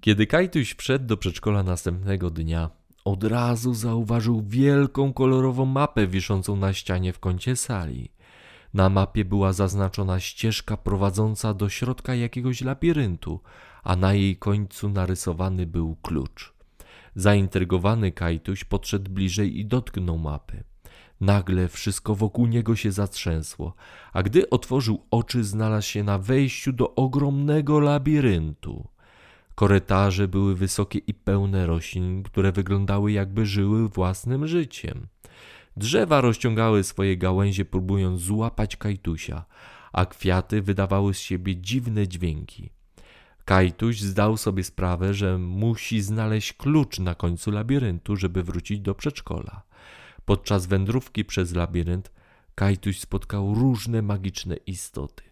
Kiedy Kajtuś wszedł do przedszkola następnego dnia, od razu zauważył wielką kolorową mapę wiszącą na ścianie w kącie sali. Na mapie była zaznaczona ścieżka prowadząca do środka jakiegoś labiryntu, a na jej końcu narysowany był klucz. Zaintrygowany Kajtuś podszedł bliżej i dotknął mapy. Nagle wszystko wokół niego się zatrzęsło, a gdy otworzył oczy, znalazł się na wejściu do ogromnego labiryntu. Korytarze były wysokie i pełne roślin, które wyglądały jakby żyły własnym życiem. Drzewa rozciągały swoje gałęzie, próbując złapać Kajtusia, a kwiaty wydawały z siebie dziwne dźwięki. Kajtuś zdał sobie sprawę, że musi znaleźć klucz na końcu labiryntu, żeby wrócić do przedszkola. Podczas wędrówki przez labirynt Kajtuś spotkał różne magiczne istoty.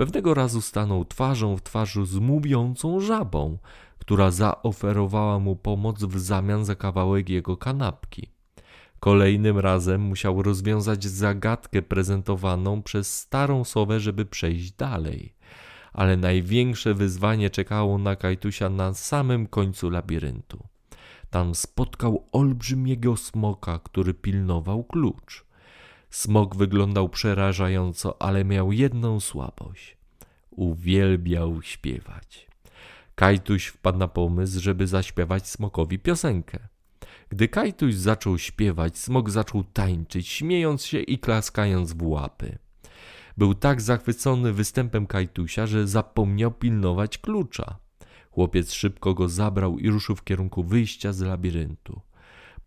Pewnego razu stanął twarzą w twarzy z mówiącą żabą, która zaoferowała mu pomoc w zamian za kawałek jego kanapki. Kolejnym razem musiał rozwiązać zagadkę prezentowaną przez starą sowę, żeby przejść dalej. Ale największe wyzwanie czekało na Kajtusia na samym końcu labiryntu. Tam spotkał olbrzymiego smoka, który pilnował klucz. Smok wyglądał przerażająco, ale miał jedną słabość. Uwielbiał śpiewać. Kajtuś wpadł na pomysł, żeby zaśpiewać smokowi piosenkę. Gdy Kajtuś zaczął śpiewać, smok zaczął tańczyć, śmiejąc się i klaskając w łapy. Był tak zachwycony występem Kajtusia, że zapomniał pilnować klucza. Chłopiec szybko go zabrał i ruszył w kierunku wyjścia z labiryntu.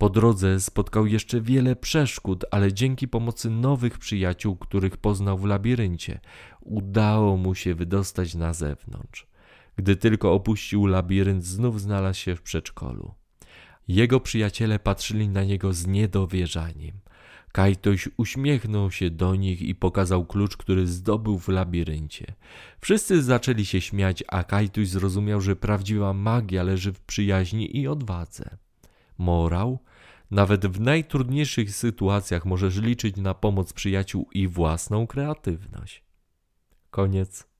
Po drodze spotkał jeszcze wiele przeszkód, ale dzięki pomocy nowych przyjaciół, których poznał w labiryncie, udało mu się wydostać na zewnątrz. Gdy tylko opuścił labirynt, znów znalazł się w przedszkolu. Jego przyjaciele patrzyli na niego z niedowierzaniem. Kajtoś uśmiechnął się do nich i pokazał klucz, który zdobył w labiryncie. Wszyscy zaczęli się śmiać, a Kajtuś zrozumiał, że prawdziwa magia leży w przyjaźni i odwadze. Morał? Nawet w najtrudniejszych sytuacjach możesz liczyć na pomoc przyjaciół i własną kreatywność. Koniec.